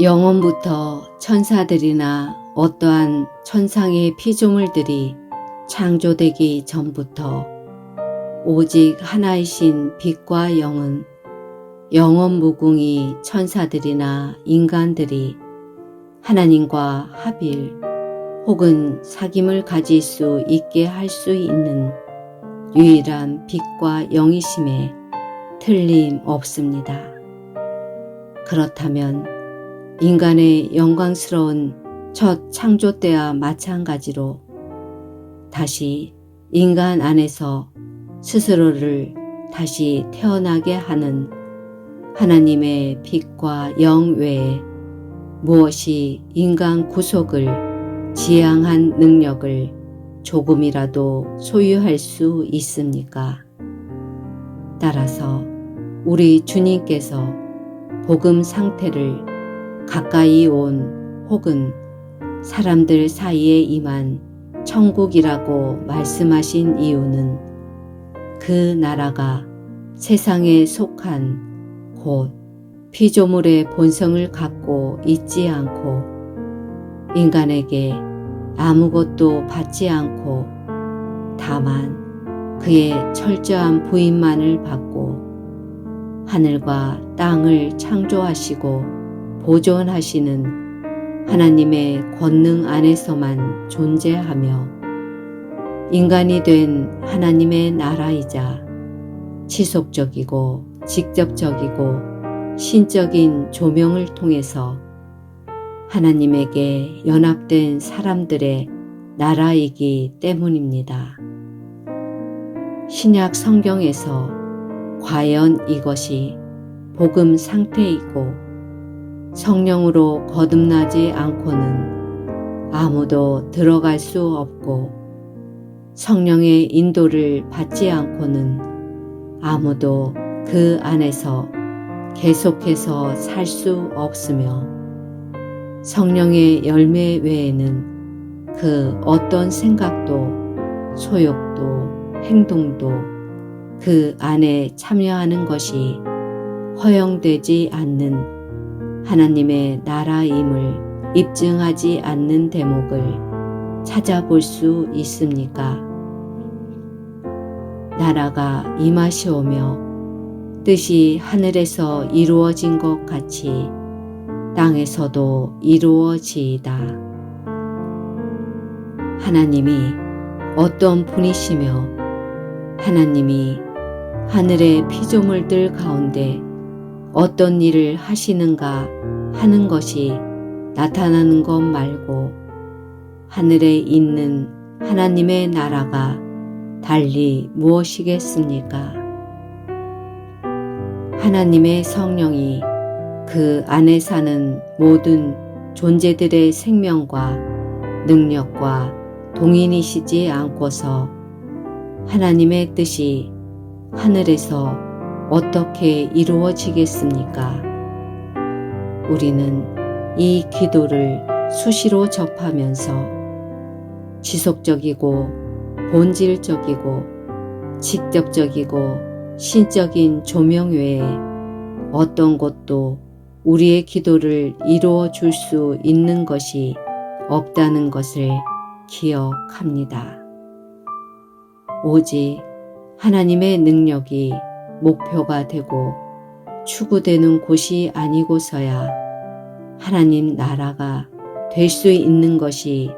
영원부터 천사들이나 어떠한 천상의 피조물들이 창조되기 전부터 오직 하나이신 빛과 영은 영원 무궁이 천사들이나 인간들이 하나님과 합일 혹은 사귐을 가질 수 있게 할 수 있는 유일한 빛과 영이심에 틀림 없습니다. 그렇다면 인간의 영광스러운 첫 창조 때와 마찬가지로 다시 인간 안에서 스스로를 다시 태어나게 하는 하나님의 빛과 영 외에 무엇이 인간 구속을 지향한 능력을 조금이라도 소유할 수 있습니까? 따라서 우리 주님께서 복음 상태를 가까이 온 혹은 사람들 사이에 임한 천국이라고 말씀하신 이유는 그 나라가 세상에 속한 곧 피조물의 본성을 갖고 있지 않고 인간에게 아무것도 받지 않고 다만 그의 철저한 부인만을 받고 하늘과 땅을 창조하시고 보존하시는 하나님의 권능 안에서만 존재하며 인간이 된 하나님의 나라이자 지속적이고 직접적이고 신적인 조명을 통해서 하나님에게 연합된 사람들의 나라이기 때문입니다. 신약 성경에서 과연 이것이 복음 상태이고 성령으로 거듭나지 않고는 아무도 들어갈 수 없고 성령의 인도를 받지 않고는 아무도 그 안에서 계속해서 살 수 없으며 성령의 열매 외에는 그 어떤 생각도 소욕도 행동도 그 안에 참여하는 것이 허용되지 않는 하나님의 나라임을 입증하지 않는 대목을 찾아볼 수 있습니까? 나라가 임하시오며 뜻이 하늘에서 이루어진 것 같이 땅에서도 이루어지이다. 하나님이 어떤 분이시며 하나님이 하늘의 피조물들 가운데 어떤 일을 하시는가 하는 것이 나타나는 것 말고 하늘에 있는 하나님의 나라가 달리 무엇이겠습니까? 하나님의 성령이 그 안에 사는 모든 존재들의 생명과 능력과 동인이시지 않고서 하나님의 뜻이 하늘에서 어떻게 이루어지겠습니까? 우리는 이 기도를 수시로 접하면서 지속적이고 본질적이고 직접적이고 신적인 조명 외에 어떤 것도 우리의 기도를 이루어 줄 수 있는 것이 없다는 것을 기억합니다. 오직 하나님의 능력이 목표가 되고 추구되는 곳이 아니고서야 하나님 나라가 될 수 있는 것이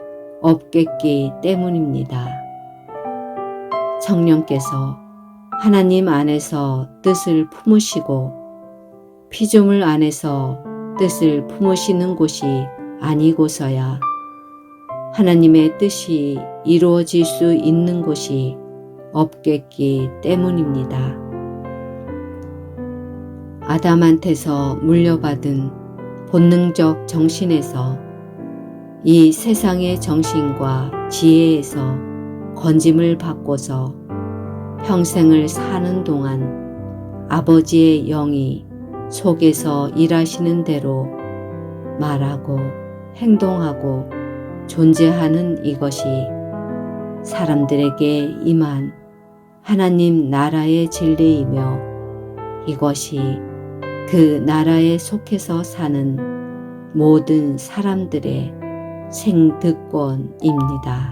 없겠기 때문입니다. 성령께서 하나님 안에서 뜻을 품으시고 피조물 안에서 뜻을 품으시는 곳이 아니고서야 하나님의 뜻이 이루어질 수 있는 곳이 없겠기 때문입니다. 아담한테서 물려받은 본능적 정신에서 이 세상의 정신과 지혜에서 건짐을 받고서 평생을 사는 동안 아버지의 영이 속에서 일하시는 대로 말하고 행동하고 존재하는 이것이 사람들에게 임한 하나님 나라의 진리이며 이것이 그 나라에 속해서 사는 모든 사람들의 생득권입니다.